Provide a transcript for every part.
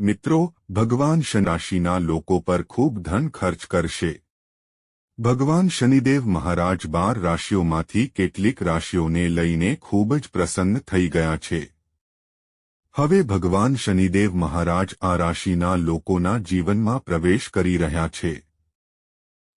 મિત્રો, ભગવાન શનિરાશિના લોકો પર ખૂબ ધન ખર્ચ કરશે. ભગવાન શનિદેવ મહારાજ બાર રાશિઓમાંથી કેટલીક રાશિઓને લઈને ખૂબ જ પ્રસન્ન થઈ ગયા છે. હવે ભગવાન શનિદેવ મહારાજ આ રાશિના લોકોના જીવનમાં પ્રવેશ કરી રહ્યા છે.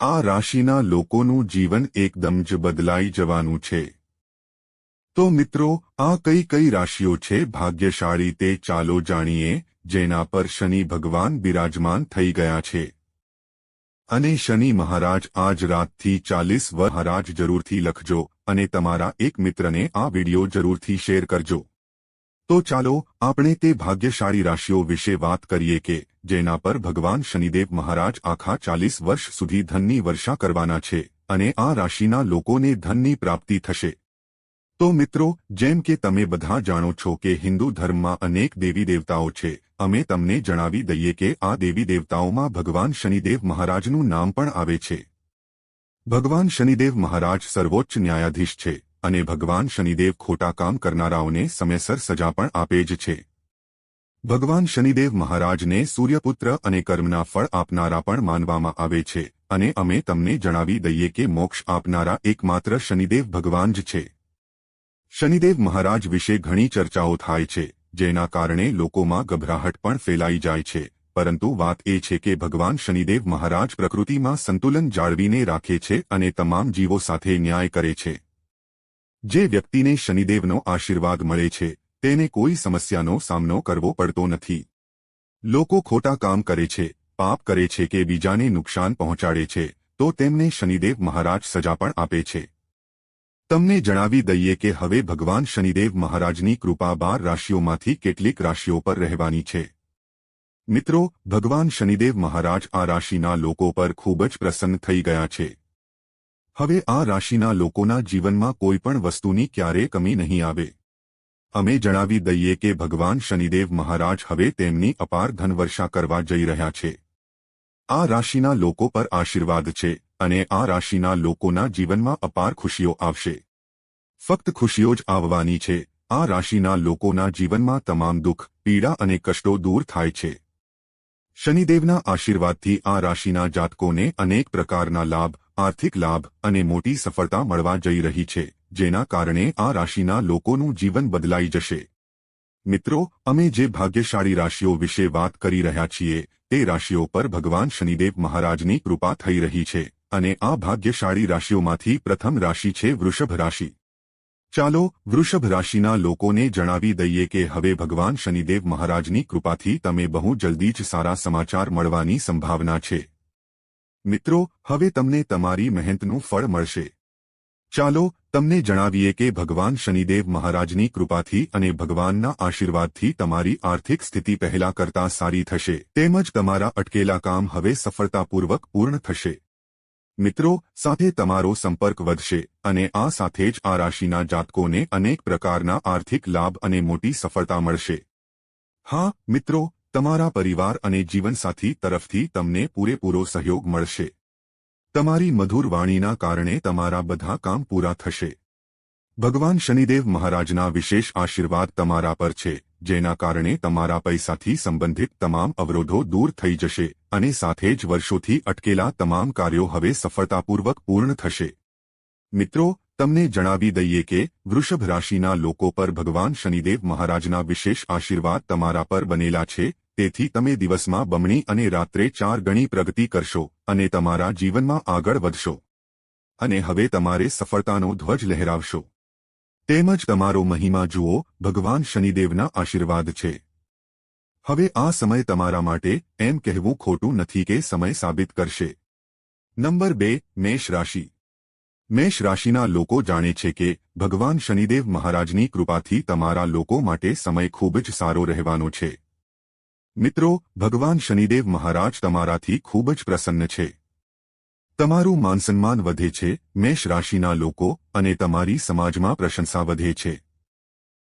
આ રાશિના લોકોનું જીવન એકદમ જ બદલાઈ જવાનું છે. તો મિત્રો, આ કઈ કઈ રાશિઓ છે? ભાગ્યશાળી તે ચાલો જાણીએ. જેના પર શનિ ભગવાન બિરાજમાન થઈ ગયા છે. અને શનિ મહારાજ આજ રાતથી ચાલીસ મહારાજ જરૂરથી લખજો અને તમારા એક મિત્રને આ વિડિયો જરૂરથી શેર કરજો. તો ચાલો, આપણે તે ભાગ્યશાળી રાશિઓ વિશે વાત કરીએ કે, જેના પર ભગવાન શનિદેવ મહારાજ આખા ચાલીસ વર્ષ સુધી ધનની વર્ષા કરવાના છે અને આ રાશિના લોકોને ધનની પ્રાપ્તિ થશે. તો મિત્રો, જેમ કે તમે બધા જાણો છો કે હિન્દુ ધર્મમાં અનેક દેવી દેવતાઓ છે, અમે તમને જણાવી દઈએ કે આ દેવી દેવતાઓમાં ભગવાન શનિદેવ મહારાજનું નામ પણ આવે છે. ભગવાન શનિદેવ મહારાજ સર્વોચ્ચ ન્યાયાધીશ છે, અને ભગવાન શનિદેવ ખોટા કામ કરનારાઓને સમયસર સજા પણ આપે જ છે. ભગવાન શનિદેવ મહારાજને સૂર્યપુત્ર અને કર્મના ફળ આપનારા પણ માનવામાં આવે છે, અને અમે તમને જણાવી દઈએ કે મોક્ષ આપનારા એકમાત્ર શનિદેવ ભગવાન જ છે. શનિદેવ મહારાજ વિશે ઘણી ચર્ચાઓ થાય છે, જેના કારણે લોકોમાં ગભરાહટ પણ ફેલાઈ જાય છે. પરંતુ વાત એ છે કે ભગવાન શનિદેવ મહારાજ પ્રકૃતિમાં સંતુલન જાળવીને રાખે છે અને તમામ જીવો સાથે ન્યાય કરે છે. જે વ્યક્તિને શનિદેવનો આશીર્વાદ મળે છે, તેને કોઈ સમસ્યાનો સામનો કરવો પડતો નથી. લોકો ખોટા કામ કરે છે, પાપ કરે છે કે બીજાને નુકસાન પહોંચાડે છે, તો તેમને શનિદેવ મહારાજ સજા પણ આપે છે. તમને જણાવી દઈએ કે હવે ભગવાન શનિદેવ મહારાજની કૃપા બાર રાશિઓમાંથી કેટલીક રાશિઓ પર રહેવાની છે. મિત્રો, ભગવાન શનિદેવ મહારાજ આ રાશિના લોકો પર ખૂબ જ પ્રસન્ન થઈ ગયા છે. હવે આ રાશિના લોકોના જીવનમાં કોઈપણ વસ્તુની ક્યારે કમી નહીં આવે. અમે જણાવી દઈએ કે ભગવાન શનિદેવ મહારાજ હવે તેમની અપાર ધનવર્ષા કરવા જઈ રહ્યા છે. આ રાશિના લોકો પર આશીર્વાદ છે. અને આ રાશિના લોકોના જીવનમાં અપાર ખુશીઓ આવશે. ફક્ત ખુશીઓ જ આવવાની છે. આ રાશિના લોકોના જીવનમાં તમામ દુઃખ, પીડા અને કષ્ટો દૂર થાય છે. શનિદેવના આશીર્વાદથી આ રાશિના જાતકોને અનેક પ્રકારના લાભ, આર્થિક લાભ અને મોટી સફળતા મળવા જઈ રહી છે, જેના કારણે આ રાશિના લોકોનું જીવન બદલાઈ જશે. મિત્રો, અમે જે ભાગ્યશાળી રાશિઓ વિશે વાત કરી રહ્યા છીએ, તે રાશિઓ પર ભગવાન શનિદેવ મહારાજની કૃપા થઈ રહી છે. અને આ ભાગ્યશાળી રાશિઓમાંથી પ્રથમ રાશિ છે વૃષભ રાશિ. ચાલો, વૃષભ રાશિના લોકોને જણાવી દઈએ કે હવે ભગવાન શનિદેવ મહારાજની કૃપાથી તમે બહુ જલ્દી જ સારા સમાચાર મળવાની સંભાવના છે. મિત્રો, હવે તમને તમારી મહેનતનું ફળ મળશે. ચાલો, તમને જણાવીએ કે ભગવાન શનિદેવ મહારાજની કૃપાથી અને ભગવાનના આશીર્વાદથી તમારી આર્થિક સ્થિતિ પહેલા કરતા સારી થશે. તેમજ તમારા અટકેલા કામ હવે સફળતાપૂર્વક પૂર્ણ થશે. મિત્રો, સાથે તમારો સંપર્ક વધશે અને આ સાથે જ આ રાશિના જાતકોને અનેક પ્રકારના આર્થિક લાભ અને મોટી સફળતા મળશે. હા, મિત્રો, તમારા પરિવાર અને જીવનસાથી તરફથી તમને પૂરેપૂરો સહયોગ મળશે. તમારી મધુર વાણીના કારણે તમારા બધા કામ પૂરા થશે. ભગવાન શનિદેવ મહારાજના વિશેષ આશીર્વાદ તમારા પર છે. જેના કારણે તમારા પૈસાથી સંબંધિત તમામ અવરોધો દૂર થઈ જશે અને સાથે જ વર્ષોથી અટકેલા તમામ કાર્યો હવે સફળતાપૂર્વક પૂર્ણ થશે. મિત્રો, તમને જણાવી દઈએ કે વૃષભ રાશિના લોકો પર ભગવાન શનિદેવ મહારાજના વિશેષ આશીર્વાદ તમારા પર બનેલા છે, તેથી તમે દિવસમાં બમણી અને રાત્રે ચાર ગણી પ્રગતિ કરશો અને તમારા જીવનમાં આગળ વધશો. અને હવે તમારે સફળતાનો ધ્વજ લહેરાવશો. તેમજ તમારો મહિમા જુઓ, ભગવાન શનિદેવના આશીર્વાદ છે. હવે આ સમય તમારા માટે એમ કહેવું ખોટું નથી કે સમય સાબિત કરશે. નંબર બે, મેષ રાશિ. મેષ રાશિના લોકો જાણે છે કે ભગવાન શનિદેવ મહારાજની કૃપાથી તમારા લોકો માટે સમય ખૂબ જ સારો રહેવાનો છે. મિત્રો, ભગવાન શનિદેવ મહારાજ તમારાથી ખૂબ જ પ્રસન્ન છે. તમારું માનસન્માન વધે છે, મેષ રાશિના લોકો અને તમારી સમાજમાં પ્રશંસા વધે છે.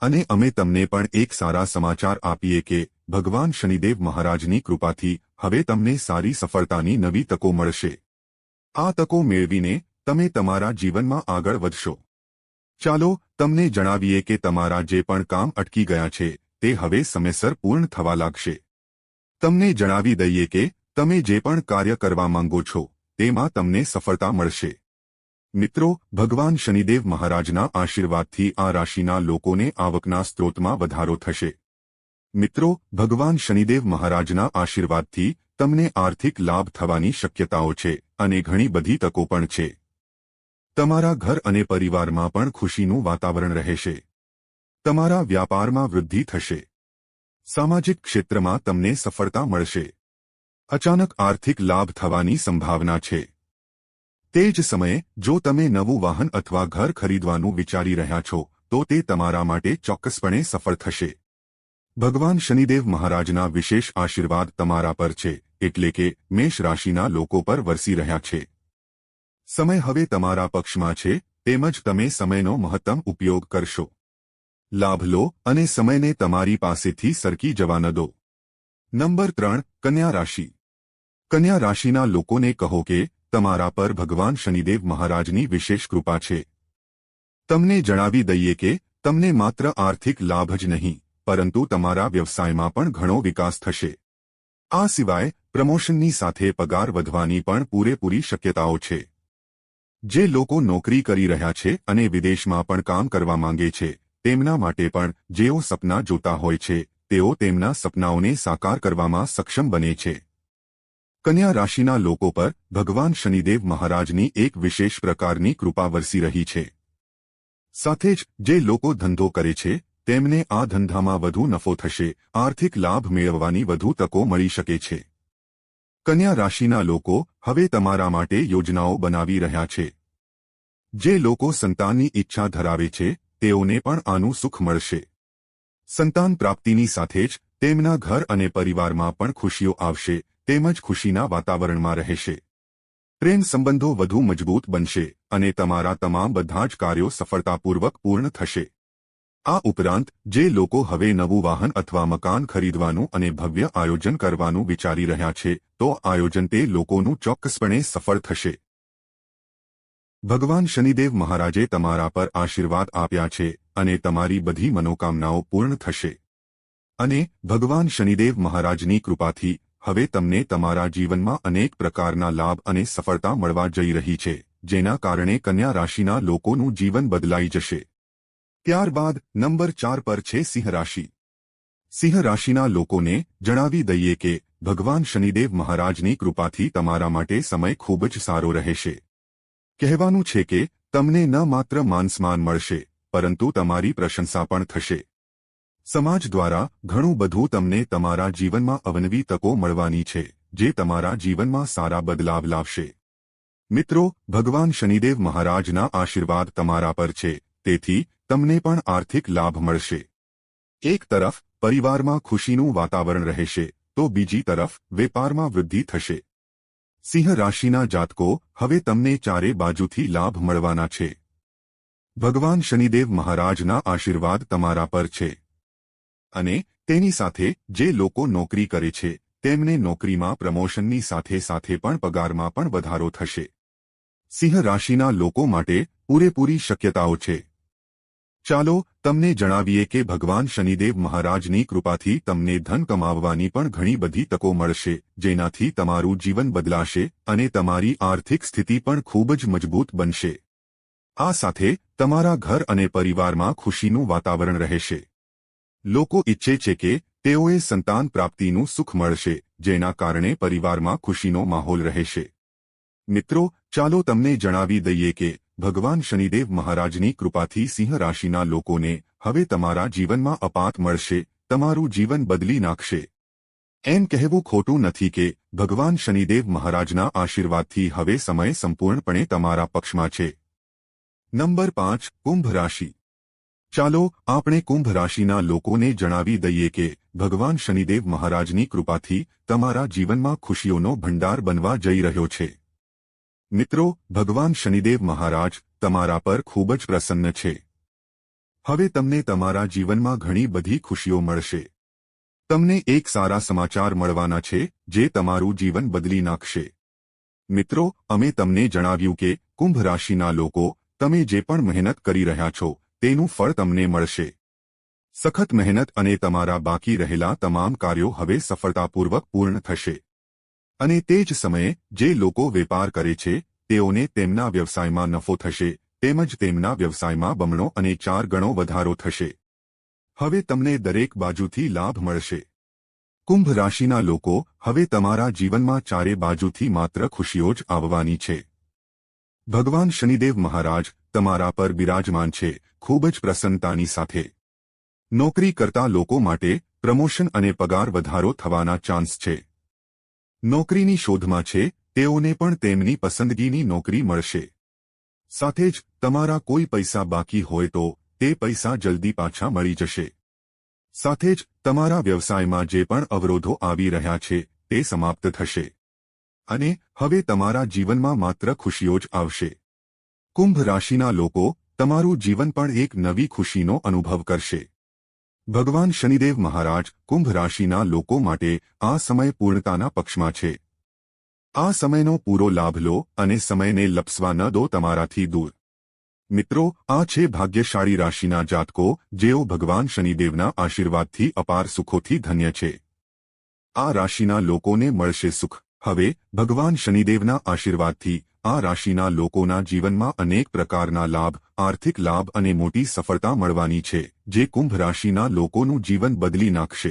અને અમે તમને પણ એક સારા સમાચાર આપીએ કે, ભગવાન શનિદેવ મહારાજની કૃપાથી હવે તમને સારી સફળતાની નવી તકો મળશે. આ તકો મેળવીને તમે તમારા જીવનમાં આગળ વધશો. ચાલો, તમને જણાવીએ કે તમારા જે પણ કામ અટકી ગયા છે, તે હવે સમયસર પૂર્ણ થવા લાગશે. તમને જણાવી દઈએ કે, તમે જે પણ કાર્ય કરવા માંગો છો તેમાં તમને સફળતા મળશે. મિત્રો, ભગવાન શનિદેવ મહારાજના આશીર્વાદથી આ રાશિના લોકોને આવકના સ્ત્રોતમાં વધારો થશે. મિત્રો, ભગવાન શનિદેવ મહારાજના આશીર્વાદથી તમને આર્થિક લાભ થવાની શક્યતાઓ છે અને ઘણી બધી તકો પણ છે. તમારા ઘર અને પરિવારમાં પણ ખુશીનું વાતાવરણ રહેશે. તમારા વ્યાપારમાં વૃદ્ધિ થશે. સામાજિક ક્ષેત્રમાં તમને સફળતા મળશે. અચાનક આર્થિક લાભ થવાની સંભાવના છે. તે જ સમયે, જો તમે નવું વાહન અથવા ઘર ખરીદવાનું વિચારી રહ્યા છો, તો તે તમારા માટે ચોક્કસપણે સફળ થશે. ભગવાન શનિદેવ મહારાજના વિશેષ આશીર્વાદ તમારા પર છે, એટલે કે મેષ રાશિના લોકો પર વરસી રહ્યા છે. સમય હવે તમારા પક્ષમાં છે, તેમજ તમે સમયનો મહત્તમ ઉપયોગ કરશો. લાભ લો અને સમયને તમારી પાસેથી સરકી જવા ન દો. નંબર ત્રણ, કન્યા રાશિ. કન્યા રાશિના લોકોને કહો કે, તમારા પર ભગવાન શનિદેવ મહારાજની વિશેષ કૃપા છે. તમને જણાવી દઈએ કે, તમને માત્ર આર્થિક લાભ જ નહીં, પરંતુ તમારા વ્યવસાયમાં પણ ઘણો વિકાસ થશે. આ સિવાય, પ્રમોશનની સાથે પગાર વધવાની પણ પૂરેપૂરી શક્યતાઓ છે. જે લોકો નોકરી કરી રહ્યા છે અને વિદેશમાં પણ કામ કરવા માંગે છે, તેમના માટે પણ જેઓ સપના જોતા હોય છે, તેઓ તેમના સપનાઓને સાકાર કરવામાં સક્ષમ બને છે. કન્યા રાશિના લોકો પર ભગવાન શનિદેવ મહારાજની એક વિશેષ પ્રકારની કૃપા વરસી રહી છે. સાથે જ જે લોકો ધંધો કરે છે, તેમને આ ધંધામાં વધુ નફો થશે, આર્થિક લાભ મેળવવાની વધુ તકો મળી શકે છે. કન્યા રાશિના લોકો હવે તમારા માટે યોજનાઓ બનાવી રહ્યા છે. જે લોકો સંતાનની ઈચ્છા ધરાવે છે, તેઓને પણ આનું સુખ મળશે. સંતાન પ્રાપ્તિની સાથે જ તેમના ઘર અને પરિવારમાં પણ ખુશીઓ આવશે તેમજ ખુશીના વાતાવરણમાં રહેશે. પ્રેમ સંબંધો વધુ મજબૂત બનશે અને તમારા તમામ બધા જ કાર્યો સફળતાપૂર્વક પૂર્ણ થશે. આ ઉપરાંત, જે લોકો હવે નવું વાહન અથવા મકાન ખરીદવાનું અને ભવ્ય આયોજન કરવાનું વિચારી રહ્યા છે, તો આયોજન તે લોકોનું ચોક્કસપણે સફળ થશે. ભગવાન શનિદેવ મહારાજે તમારા પર આશીર્વાદ આપ્યા છે અને તમારી બધી મનોકામનાઓ પૂર્ણ થશે. અને ભગવાન શનિદેવ મહારાજની કૃપાથી હવે તમને તમારા જીવનમાં અનેક પ્રકારના લાભ અને સફળતા મળવા જઈ રહી છે, જેના કારણે કન્યા રાશિના લોકોનું જીવન બદલાઈ જશે. ત્યારબાદ, નંબર ચાર પર છે સિંહ રાશિ. સિંહ રાશિના લોકોને જણાવી દઈએ કે, ભગવાન શનિદેવ મહારાજની કૃપાથી તમારા માટે સમય ખૂબ જ સારો રહેશે. કહેવાનું છે કે, તમને ન માત્ર માનસમાન મળશે, પરંતુ તમારી પ્રશંસા પણ થશે. સમાજ દ્વારા ઘણું બધું તમને તમારા જીવનમાં અવનવી તકો મળવાની છે, જે તમારા જીવનમાં સારા બદલાવ લાવશે. મિત્રો, ભગવાન શનિદેવ મહારાજના આશીર્વાદ તમારા પર છે, તેથી તમને પણ આર્થિક લાભ મળશે. એક તરફ, પરિવારમાં ખુશીનું વાતાવરણ રહેશે, તો બીજી તરફ, વેપારમાં વૃદ્ધિ થશે. સિંહ રાશિના જાતકો, હવે તમને ચારે બાજુથી લાભ મળવાના છે. ભગવાન શનિદેવ મહારાજના આશીર્વાદ તમારા પર છે. અને તેની સાથે જે લોકો નોકરી કરે છે, તેમને નોકરીમાં પ્રમોશનની સાથે સાથે પણ પગારમાં પણ વધારો થશે. સિંહ રાશિના લોકો માટે પૂરેપૂરી શક્યતાઓ છે. ચાલો તમને જણાવીએ કે ભગવાન શનિદેવ મહારાજની કૃપાથી તમને ધન કમાવવાની પણ ઘણી બધી તકો મળશે, જેનાથી તમારું જીવન બદલાશે અને તમારી આર્થિક સ્થિતિ પણ ખૂબ જ મજબૂત બનશે. આ સાથે તમારા ઘર અને પરિવારમાં ખુશીનું વાતાવરણ રહેશે. લોકો ઈચ્છે છે કે તેઓએ સંતાન પ્રાપ્તિનું સુખ મળશે, જેના કારણે પરિવારમાં ખુશીનો માહોલ રહેશે. મિત્રો, ચાલો તમને જણાવી દઈએ કે ભગવાન શનિદેવ મહારાજની કૃપાથી સિંહ રાશિના લોકોને હવે તમારા જીવનમાં અપાત મળશે, તમારું જીવન બદલી નાખશે. એમ કહેવું ખોટું નથી કે ભગવાન શનિદેવ મહારાજના આશીર્વાદથી હવે સમય સંપૂર્ણપણે તમારા પક્ષમાં છે. નંબર પાંચ, કુંભ રાશિ. ચાલો આપણે કુંભ રાશિના લોકોને જણાવી દઈએ કે ભગવાન શનિદેવ મહારાજની કૃપાથી તમારા જીવનમાં ખુશીઓનો ભંડાર બનવા જઈ રહ્યો છે. મિત્રો, ભગવાન શનિદેવ મહારાજ તમારા પર ખૂબ જ પ્રસન્ન છે. હવે તમને તમારા જીવનમાં ઘણી બધી ખુશીઓ મળશે. તમને એક સારા સમાચાર મળવાના છે, જે તમારું જીવન બદલી નાખશે. મિત્રો, અમે તમને જણાવ્યું કે કુંભ રાશિના લોકો, તમે જે પણ મહેનત કરી રહ્યા છો તેનું ફળ તમને મળશે. સખત મહેનત અને તમારા બાકી રહેલા તમામ કાર્યો હવે સફળતાપૂર્વક પૂર્ણ થશે. અને તે જ સમયે, જે લોકો વેપાર કરે છે, તેઓને તેમના વ્યવસાયમાં નફો થશે, તેમજ તેમના વ્યવસાયમાં બમણો અને ચાર ગણો વધારો થશે. હવે તમને દરેક બાજુથી લાભ મળશે. કુંભ રાશિના લોકો, હવે તમારા જીવનમાં ચારે બાજુથી માત્ર ખુશીઓ જ આવવાની છે. ભગવાન શનિદેવ મહારાજ તમારા પર બિરાજમાન છે, ખૂબ જ પ્રસન્નતાની સાથે. નોકરી કરતા લોકો માટે પ્રમોશન અને પગાર વધારો થવાના ચાન્સ છે. નોકરીની શોધમાં છે, તેઓને પણ તેમની પસંદગીની નોકરી મળશે. સાથે જ, તમારા કોઈ પૈસા બાકી હોય તો, તે પૈસા જલ્દી પાછા મળી જશે. સાથે જ, તમારા વ્યવસાયમાં જે પણ અવરોધો આવી રહ્યા છે, તે સમાપ્ત થશે. અને હવે તમારા જીવનમાં માત્ર ખુશીઓ જ આવશે. કુંભ રાશિના લોકો તમારું જીવન પણ એક નવી ખુશીનો અનુભવ કરશે. ભગવાન શનિદેવ મહારાજ કુંભ રાશિના લોકો માટે આ સમય પૂર્ણતાના પક્ષમાં છે. આ સમયનો પૂરો લાભ લો અને સમયને લપસવા ન દો તમારાથી દૂર. મિત્રો, આ છે ભાગ્યશાળી રાશિના જાતકો જેઓ ભગવાન શનિદેવના આશીર્વાદથી અપાર સુખોથી ધન્ય છે. આ રાશિના લોકોને મળશે સુખ. હવે ભગવાન શનિદેવના આશીર્વાદથી આ રાશિના લોકોના જીવનમાં અનેક પ્રકારના લાભ, આર્થિક લાભ અને મોટી સફળતા મળવાની છે, જે કુંભ રાશિના લોકોનું જીવન બદલી નાખશે.